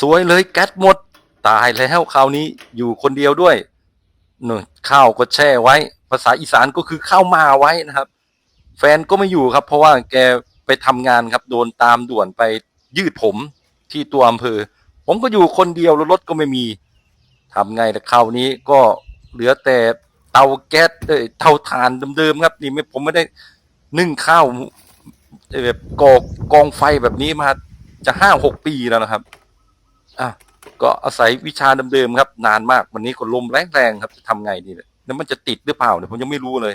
สวยเลยแก๊สหมด ตายแล้วคราวนี้อยู่คนเดียวด้วยนู่นข้าวก็แช่ไว้ ภาษาอีสานก็คือข้าวมาไว้นะครับ แฟนก็ไม่อยู่ครับ เพราะว่าแกไปทำงานครับโดนตามด่วนไปยืดผมที่ตัวอำเภอ ผมก็อยู่คนเดียวแล้วรถก็ไม่มีทำไงแต่คราวนี้ก็เหลือแต่เตาแก๊สเตาถ่านเดิมๆครับ นี่ไม่ผมไม่ได้นึ่งข้าวแบบกอกกองไฟแบบนี้มาจะห้าหกปีแล้วนะครับ อะก็อาศัยวิชาเดิมๆครับ นานมากวันนี้ก็ลมแรงๆครับจะทำไงดีเนี่ยแล้วมันจะติดหรือเปล่าเนี่ยผมยังไม่รู้เลย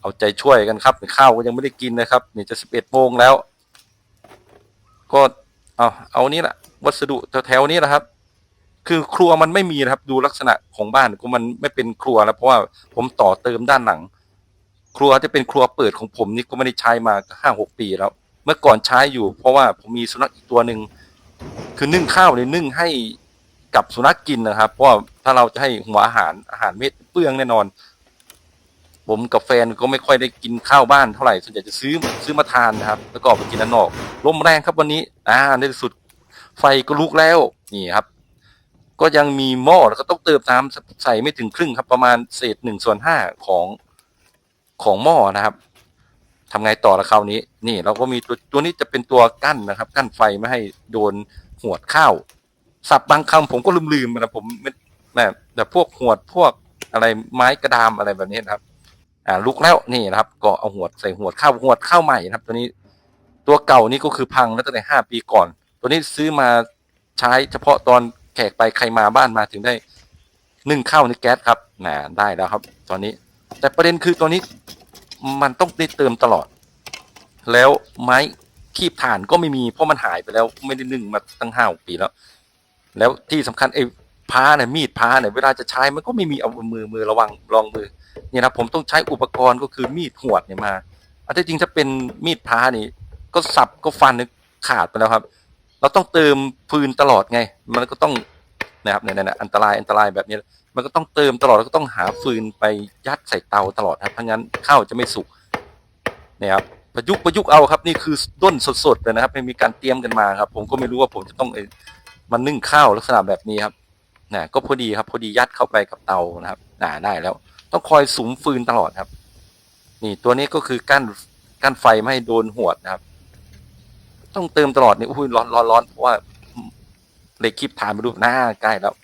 เอาใจช่วยกันครับข้าวก็ยังไม่ได้กินนะครับนี่จะสิบเอ็ดโมงแล้ว ก็เอาเอานี่แหละวัสดุแถวๆนี้นะครับ คือครัวมันไม่มีนะครับ ดูลักษณะของบ้านก็มันไม่เป็นครัวแล้วเพราะว่าผมต่อเติมด้านหลัง ครัวจะเป็นครัวเปิดของผมนี่ก็ไม่ได้ใช้มาห้าหกปีแล้ว เมื่อก่อนใช้อยู่ เพราะว่าผมมีสุนัขอีกตัวหนึ่ง คือนึ่งข้าวเนี่ยนึ่งให้กับสุนัขกินนะครับ เพราะถ้าเราจะให้หัวอาหารอาหารเม็ดเปลืองแน่นอน ผมกับแฟนก็ไม่ค่อยได้กินข้าวบ้านเท่าไหร่ส่วนใหญ่จะซื้อซื้อมาทานนะครับ แล้วก็ไปกินด้านนอกลมแรงครับวันนี้ อ่าในที่สุดไฟก็ลุกแล้วนี่ครับ ก็ยังมีหม้อแล้วก็ต้องเติมน้ำใส่ไม่ถึงครึ่งครับ ประมาณเศษหนึ่งส่วนห้าของของหม้อนะครับ ทำไงต่อละคราวนี้ นี่เราก็มีตัวตัวนี้จะเป็นตัวกั้นนะครับ กั้นไฟไม่ให้โดนหวดข้าวสับบางคำผมก็ลืมๆนะผมไม่แต่พวกหวดพวกอะไรไม้กระดามอะไรแบบนี้นะครับ อ่าลุกแล้วนี่นะครับ ก็เอาหวดใส่หวดข้าวหวดข้าวใหม่นะครับ ตัวนี้ตัวเก่านี่ก็คือพังแล้วตั้งแต่ห้าปีก่อน ตัวนี้ซื้อมาใช้เฉพาะตอนแขกไปใครมาบ้านมาถึงได้นึ่งข้าวในแก๊สครับน่าได้แล้วครับ ตอนนี้ แต่ประเด็นคือตัวนี้ มันต้องได้เติมตลอด แล้วไม้คีบถ่านก็ไม่มีเพราะมันหายไปแล้วไม่ได้นึ่งมาตั้งห้าปีแล้ว แล้วที่สำคัญไอ้พ้าเนี่ยมีดพ้าเนี่ยเวลาจะใช้มันก็ไม่มีเอามือมือระวังลองมือเนี่ยนะผมต้องใช้อุปกรณ์ก็คือมีดหวดเนี่ยมาอันที่จริงถ้าเป็นมีดพระนี่ ก็สับก็ฟันขาดไปแล้วครับ เราต้องเติมฟืนตลอดไง มันก็ต้อง นะครับเนี่ยอันตรายอันตรายแบบนี้ มันก็ต้องเติมตลอดแล้วก็ต้องหาฟืนไปยัดใส่เตาตลอดครับเพราะงั้นข้าวจะไม่สุกนี่ยครับประยุกต์ประยุกต์เอาครับ นี่คือต้นสดๆเลยนะครับไม่มีการเตรียมกันมาครับ ผมก็ไม่รู้ว่าผมจะต้องมันนึ่งข้าวลักษณะแบบนี้ครับนะก็พอดีครับ พอดียัดเข้าไปกับเตานะครับน่าได้แล้ว ต้องคอยสุมฟืนตลอดครับ นี่ตัวนี้ก็คือกั้นกั้นไฟไม่ให้โดนหวดนะครับ ต้องเติมตลอดนี่อุ้ยร้อนร้อนร้อนเพราะว่า เลคลิปฐานมาดูหน้าใกล้แล้ว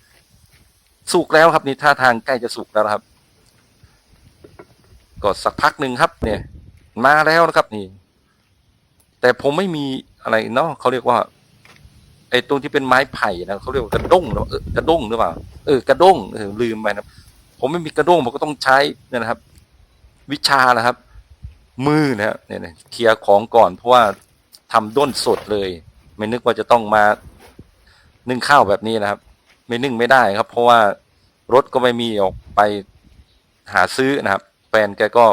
สุกแล้วครับนี่ท่าทางใกล้จะสุกแล้วครับ ก็สักพักหนึ่งครับ เนี่ย มาแล้วนะครับนี่ แต่ผมไม่มีอะไรเนาะเขาเรียกว่าไอ้ตรงที่เป็นไม้ไผ่นะเขาเรียกว่ากระด้งเนอะเออกระด้งหรือเปล่าเออกระด้งเออลืมไปนะผมไม่มีกระด้งผมก็ต้องใช้เนี่ยนะครับ วิชานะครับ มือนะเนี่ยนะเคลียร์ของก่อนเพราะว่าทำด้นสดเลย ไม่นึกว่าจะต้องมา นึ่งข้าวแบบนี้นะครับ ไม่นึ่งไม่ได้ครับ เพราะว่ารถก็ไม่มีออกไปหาซื้อนะครับ แฟนแกก็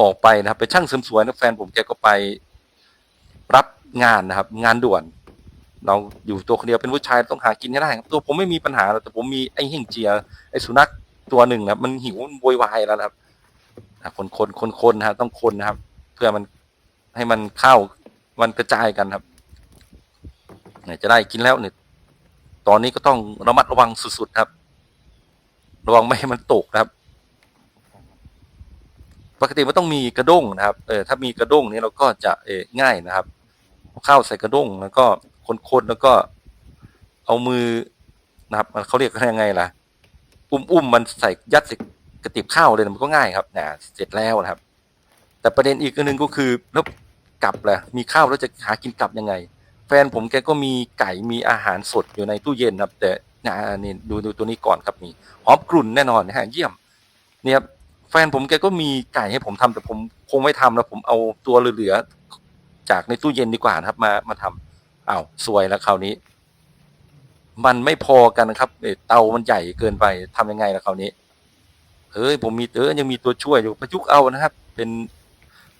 ออกไปนะครับ ไปช่างเสริมสวยนะแฟนผมแกก็ไปรับงานนะครับ งานด่วน เราอยู่ตัวคนเดียวเป็นผู้ชายต้องหากินให้ได้ครับตัวผมไม่มีปัญหาแต่ผมมีไอ้เฮงเจียไอ้สุนัขตัวหนึ่งนะครับมันหิวมันโวยวายแล้วนะครับคนคนคนคนนะฮะต้องคนนะครับ เพื่อมันให้มันเข้ามันกระจายกันครับเนี่ยจะได้กินแล้วเนี่ย ตอนนี้ก็ต้องระมัดระวังสุดๆครับ ระวังไม่ให้มันตกนะครับ ปกติมันต้องมีกระด้งนะครับ เออถ้ามีกระด้งนี้เราก็จะเออง่ายนะครับเข้าวใส่กระด้งแล้วก็คนๆแล้วก็เอามือนะครับมันเขาเรียกกันยังไงล่ะ อุ้มๆมันใส่ยัดใส่กระติบข้าวเลยมันก็ง่ายครับนะเสร็จแล้วนะครับ แต่ประเด็นอีกนหนึ่งก็คือแล้วกลับแหละมีข้าวแล้วจะหากินกลับยังไง ฟนผมแกก็มีไก่มีอาหารสดอยู่ในตู้เย็นครับ แต่นะนี่ดูดูตัวนี้ก่อนครับนี่หอมกลุ่นแน่นอนนะฮะเยี่ยมเนี่ยครับแฟนผมแกก็มีไก่ให้ผมทำแต่ผมคงไม่ทำแล้วผมเอาตัวเหลือๆจากในตู้เย็นดีกว่านะครับ มามาทำอ้าวสวยแล้วคราวนี้ มันไม่พอกันนะครับเตามันใหญ่เกินไปทำยังไงล่ะคราวนี้เฮ้ยผมมีเออยังมีตัวช่วยอยู่ประยุกต์เอานะครับ เป็น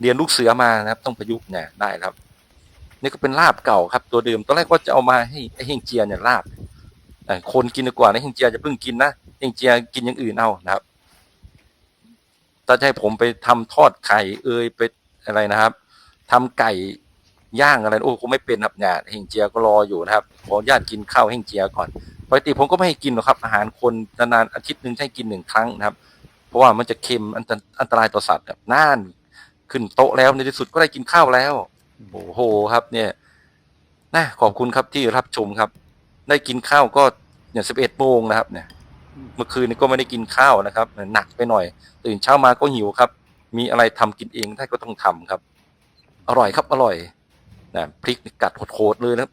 เรียนลูกเสือมานะครับ ต้องประยุกต์เนี่ยได้ครับ นี่ก็เป็นลาบเก่าครับ ตัวเดิมตอนแรกก็จะเอามาให้ไอ้เฮงเจียเนี่ยลาบคนกินดีกว่านะเฮงเจียจะเพิ่งกินนะเฮงเจียกินอย่างอื่นเอานะครับถ้าจะให้ผมไปทำทอดไข่เอยไปอะไรนะครับทำไก่ย่างอะไรโอ้คงไม่เป็นครับเนี่ยเฮงเจียก็รออยู่นะครับขอญาตกินข้าวเฮงเจียก่อนปกติผมก็ไม่ให้กินหรอกครับ อาหารคนนานๆอาทิตย์หนึ่งให้กินหนึ่งครั้งนะครับ เพราะว่ามันจะเค็มอันตอันตรายต่อสัตว์ครับน่านขึ้นโต๊ะแล้วในที่สุดก็ได้กินข้าวแล้ว โอ้โหครับเนี่ยนะขอบคุณครับที่รับชมครับ ได้กินข้าวก็เนี่ยสิบเอ็ดโมงนะครับ เนี่ย เมื่อคืนนี้ก็ไม่ได้กินข้าวนะครับหนักไปหน่อย ตื่นเช้ามาก็หิวครับ มีอะไรทำกินเองได้ก็ต้องทำครับ อร่อยครับอร่อยนะพริกนี่กัดโหดๆเลยนะครับ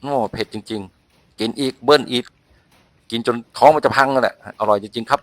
โอ้เผ็ดจริง ๆ กินอีกเบิ้ลอีก กินจนท้องมันจะพังนั่นแหละอร่อยจริงๆครับ